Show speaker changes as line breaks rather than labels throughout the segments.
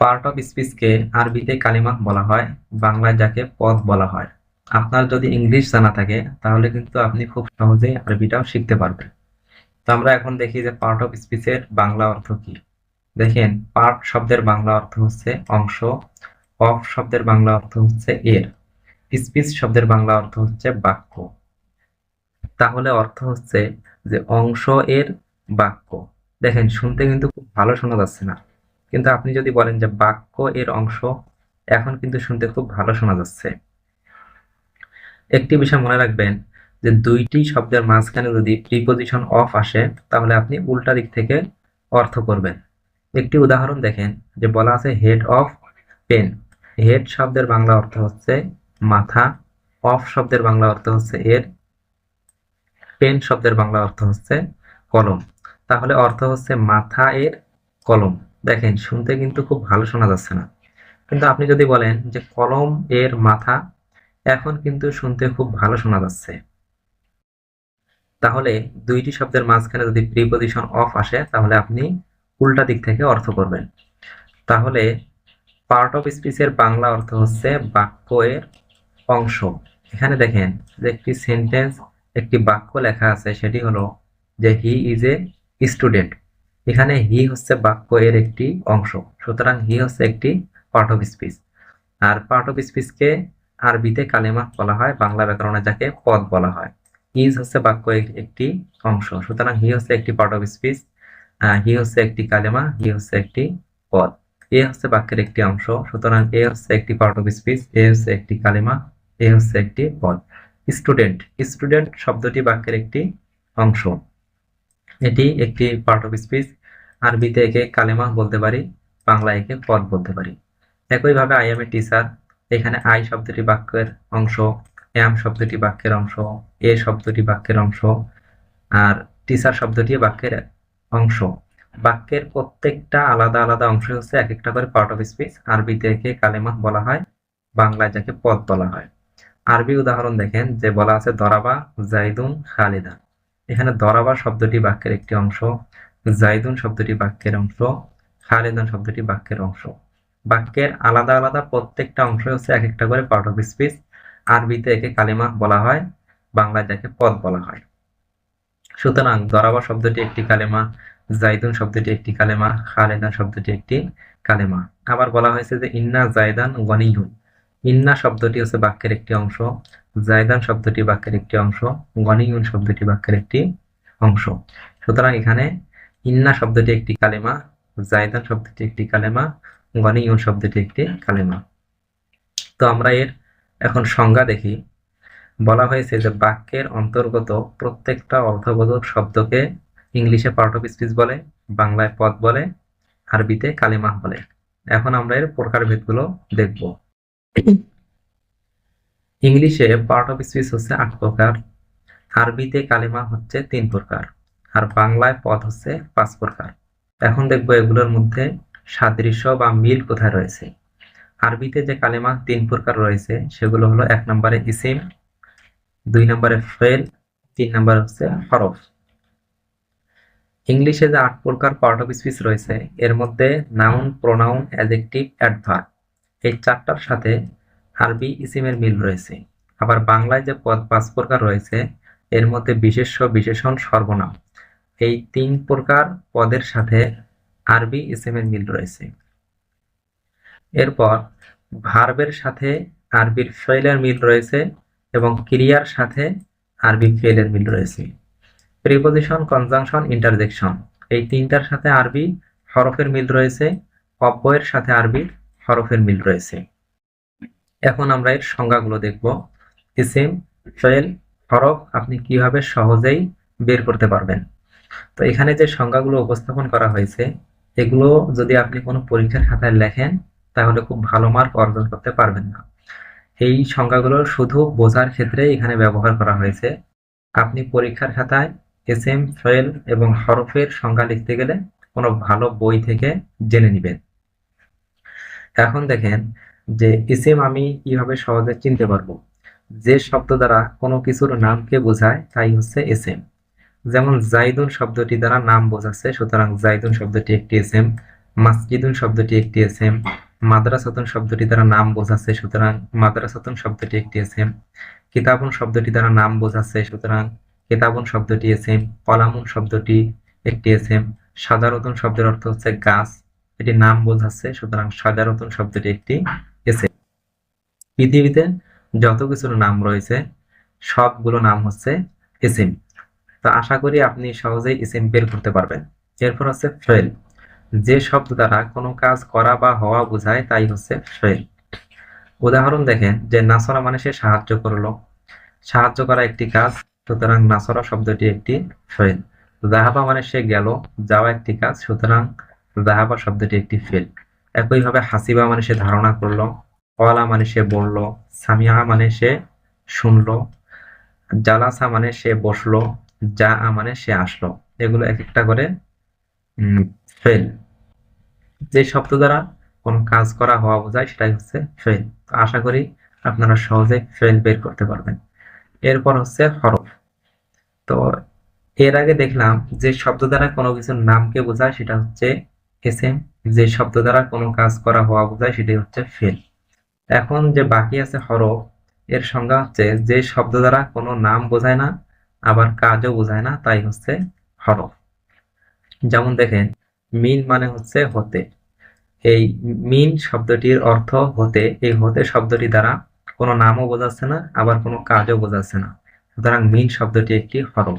Part of স্পিচকে আরবিতে কালিমা বলা হয়, বাংলায় যাকে পদ বলা হয়। আপনার যদি ইংলিশ জানা থাকে, তাহলে কিন্তু আপনি খুব সহজেই আরবিটাও শিখতে পারবেন। তো আমরা এখন দেখি যে পার্ট অফ স্পিচের বাংলা অর্থ কি। দেখেন পার্ট শব্দের বাংলা অর্থ হচ্ছে অংশ অফ শব্দের বাংলা অর্থ হচ্ছে এর। স্পিচ শব্দের বাংলা অর্থ হচ্ছে বাক্য। তাহলে অর্থ হচ্ছে যে অংশ এর বাক্য। দেখেন, শুনতে কিন্তু খুব ভালো শোনা যাচ্ছে না। কিন্তু আপনি যদি বলেন যে বাক্য এর অংশ এখন কিন্তু শুনতে খুব ভালো শোনা যাচ্ছে। একটি বিষয় মনে রাখবেন যে দুইটি শব্দের মাঝখানে যদি প্রিপোজিশন অফ আসে, তাহলে আপনি উল্টা দিক থেকে অর্থ করবেন। একটি উদাহরণ দেখেন যে বলা আছে হেড অফ পেন হেড শব্দের বাংলা অর্থ হচ্ছে মাথা অফ শব্দের বাংলা অর্থ হচ্ছে এর পেন শব্দের বাংলা অর্থ হচ্ছে কলম। তাহলে অর্থ হচ্ছে মাথা এর কলম। দেখেন, শুনতে কিন্তু খুব ভালো শোনা যাচ্ছে না। কিন্তু আপনি যদি বলেন যে কলম এর মাথা, এখন কিন্তু শুনতে খুব ভালো শোনা যাচ্ছে। তাহলে দুইটি শব্দের মাঝখানে যদি প্রিপোজিশন অফ আসে, তাহলে আপনি উল্টা দিক থেকে অর্থ করবেন। তাহলে পার্ট অফ স্পিচের বাংলা অর্থ হচ্ছে বাক্য এর অংশ। এখানে দেখেন যে একটি সেন্টেন্স, একটি বাক্য লেখা আছে, সেটি হলো যে হি ইজ এ স্টুডেন্ট। এখানে হি হচ্ছে বাক্য এর একটি অংশ। সুতরাং হি হচ্ছে একটি পার্ট অফ স্পিচ আর পার্ট অফ স্পিচকে আরবিতে কালেমা বলা হয়, বাংলা ব্যাকরণে যাকে পদ বলা হয়। ইজ হচ্ছে বাক্য একটি অংশ। সুতরাং হি হচ্ছে একটি পার্ট অফ স্পিচ হি হচ্ছে একটি কালেমা হি হচ্ছে একটি পদ। এ হচ্ছে বাক্যের একটি অংশ। সুতরাং এ হচ্ছে একটি পার্ট অফ স্পিচ এ হচ্ছে একটি কালেমা এ হচ্ছে একটি পদ। স্টুডেন্ট স্টুডেন্ট শব্দটি বাক্যের একটি অংশ। এটি একটি পার্ট অফ স্পিচ আরবিতে একে কালেমা বলতে পারি বাংলা একে পদ বলতে পারি। একইভাবে আই এম এ টিচার এখানে আই শব্দটি বাক্যের অংশ এম শব্দটি বাক্যের অংশ, এ শব্দটি বাক্যের অংশ, আর টিচার শব্দটি বাক্যের অংশ। বাক্যের প্রত্যেকটা আলাদা আলাদা অংশ হচ্ছে এক একটা করে পার্ট অফ স্পিচ আরবিতে একে কালেমা বলা হয়, বাংলায় যাকে পদ বলা হয়। আরবি উদাহরণ দেখেন, যে বলা আছে দরাবা জাইদুন খালিদা। এখানে দরাবা শব্দটি বাক্যের একটি অংশ জাইদুন শব্দটি বাক্যের অংশ, খালিদান শব্দটি বাক্যের অংশ। বাক্যের আলাদা আলাদা প্রত্যেকটা অংশ হচ্ছে এক একটা করে পার্ট অফ স্পিচ আরবিতে একে কালিমা বলা হয়, বাংলায় যাকে পদ বলা হয়। সুতরাং দরাবা শব্দটি একটি কালেমা, জাইদুন শব্দটি একটি কালেমা, খালেদান শব্দটি একটি কালেমা। আবার বলা হয়েছে যে ইন্না জায়দান গনিহুন ইন্না শব্দটি হচ্ছে বাক্যের একটি অংশ জায়দান শব্দটি বাক্যের একটি অংশ গনিহুন শব্দটি বাক্যের একটি অংশ। সুতরাং এখানে ইন্না শব্দটি একটি কালেমা জায়দান শব্দটি একটি কালেমা গনিহুন শব্দটি একটি কালেমা। তো আমরা এর এখন সংজ্ঞা দেখি। বলা হয়েছে যে বাক্যের অন্তর্গত প্রত্যেকটা অর্থবোধক শব্দকে ইংলিশে পার্ট অফ স্পিচ বলে, বাংলায় পদ বলে, আরবিতে কালিমা বলে। এখন আমরা এর প্রকারভেদগুলো দেখব। ইংলিশে পার্ট অফ স্পিচ হচ্ছে আট প্রকার, আরবিতে কালিমা হচ্ছে তিন প্রকার। আর বাংলায় পদ হচ্ছে পাঁচ প্রকার এখন দেখব এগুলোর মধ্যে সাদৃশ্য বা মিল কোথায় রয়েছে। আরবিতে যে কালেমা তিন প্রকার রয়েছে, সেগুলো হলো এক নম্বরে ইসিম, দুই নম্বরে ফেল, তিন নম্বর হচ্ছে হরফ। ইংলিশে যে আট প্রকার পার্ট অফ স্পিচ রয়েছে, এর মধ্যে নাউন, প্রোনাউন, অ্যাডজেক্টিভ অ্যাডভার এই চারটার সাথে আরবি ইসিমের মিল রয়েছে। আবার বাংলায় যে পদ পাঁচ প্রকার রয়েছে, এর মধ্যে বিশেষ্য, বিশেষণ, সর্বনাম। এই তিন প্রকার পদের সাথে আরবি ইসিমের মিল রয়েছে। এরপর ভার্বের সাথে আরবির ফেলের মিল রয়েছে এবং ক্রিয়ার সাথে আরবি ফেলের মিল রয়েছে। প্রিপোজিশন, কনজাংশন, ইন্টারজেকশন এই তিনটার সাথে আরবি হরফের মিল রয়েছে, অব্যয়ের সাথে আরবি হরফের মিল রয়েছে। এখন আমরা এর সংজ্ঞাগুলো দেখব। ইসিম ফেল হরফ আপনি কীভাবে সহজেই বের করতে পারবেন? তো এখানে যে সংজ্ঞাগুলো উপস্থাপন করা হয়েছে, এগুলো যদি আপনি কোনো পরীক্ষার খাতায় লেখেন, তাহলে খুব ভালো মার্ক অর্জন করতে পারবেন না। এই সংজ্ঞাগুলো শুধু বোঝার ক্ষেত্রে এখানে ব্যবহার করা হয়েছে। আপনি পরীক্ষার খাতায় এস এম ফেল এবং হরফের সংজ্ঞা লিখতে গেলে কোনো ভালো বই থেকে জেনে নেবেন। এখন দেখেন যে ইসেম আমি কীভাবে সহজে চিনতে পারব? যে শব্দ দ্বারা কোনো কিছুর নামকে বোঝায়, তাই হচ্ছে এস এম যেমন জাইদুন শব্দটি দ্বারা নাম বোঝাচ্ছে, সুতরাং জাইদুন শব্দটি একটি এস এম মাসজিদুন শব্দটি একটি এসএম, মাদ্রাসাতুন শব্দটি দ্বারা নাম বোঝাচ্ছে, সুতরাং মাদ্রাসাতুন শব্দটি একটি এসএম, কিতাবুন শব্দটি দ্বারা নাম বোঝাচ্ছে, সুতরাং কিতাবুন শব্দটি এসএম, কলামুন শব্দটি একটি এসএম সাজারতুন শব্দের অর্থ হচ্ছে গাছ, এটি নাম বোঝাচ্ছে, সুতরাং সাজারতুন শব্দটি একটি এসএম। পৃথিবীতে যত কিছুর নাম রয়েছে, সবগুলো নাম হচ্ছে এসএম। তো আশা করি আপনি সহজেই এসএম বের করতে পারবেন। এরপর হচ্ছে ফেল যে শব্দ দ্বারা কোনো কাজ করা বা হওয়া বোঝায় তাই হচ্ছে ফেল উদাহরণ দেখেন যে নাসরা মানে সে সাহায্য করল। সাহায্য করা একটি কাজ, সুতরাং নাসরা শব্দটি একটি ফেল জাহাবা মানে সে গেল, যাওয়া একটি কাজ, সুতরাং জাহাবা শব্দটি একটি ফেল একইভাবে হাসিবা মানে সে ধারণা করল কলা মানে সে বলল, সামিয়া মানে সে শুনলো, জালাসা মানে সে বসল যা মানে সে আসলো। এগুলো এক একটা করে ফেল যে শব্দ দ্বারা কোনো কাজ করা হওয়া বোঝায়, সেটাই হচ্ছে ফেল তো আশা করি আপনারা সহজে ফেল বের করতে পারবেন। এরপর হচ্ছে হরফ। তো এর আগে দেখলাম যে শব্দ দ্বারা কোনো কিছুর নামকে বোঝায়, সেটা হচ্ছে এসএম যে শব্দ দ্বারা কোনো কাজ করা হওয়া বোঝায়, সেটাই হচ্ছে ফেল এখন যে বাকি আছে হরফ, এর সংজ্ঞা হচ্ছে যে শব্দ দ্বারা কোনো নাম বোঝায় না আবার কাজও বোঝায় না, তাই হচ্ছে হরফ। যেমন দেখেন, মিন মানে হচ্ছে হতে। এই মিন শব্দটির অর্থ হতে, এই হতে শব্দটি দ্বারা কোনো নামও বোঝাচ্ছে না, আবার কোনো কাজও বোঝাচ্ছে না। সুতরাং মিন শব্দটি একটি হরফ।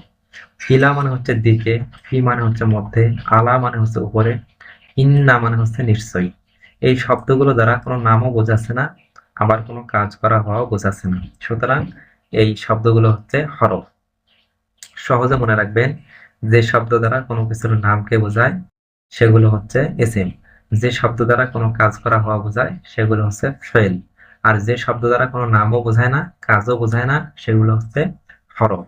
ফিলা মানে হচ্ছে দিকে ফি মানে হচ্ছে মধ্যে, আলা মানে হচ্ছে উপরে, ইন্না মানে হচ্ছে নিশ্চয়ই। এই শব্দগুলো দ্বারা কোনো নামও বোঝাচ্ছে না, আবার কোনো কাজ করা হওয়াও বোঝাচ্ছে না। সুতরাং এই শব্দগুলো হচ্ছে হরফ। সহজে মনে রাখবেন যে শব্দ দ্বারা কোনো কিছুর নামকে বোঝায়? সেগুলো হচ্ছে এসিম যে শব্দ দ্বারা কোনো কাজ করা হওয়া বোঝায়, সেগুলো হচ্ছে ফেল আর যে শব্দ দ্বারা কোনো নামও বোঝায় না, কাজও বোঝায় না, সেগুলো হচ্ছে হরফ।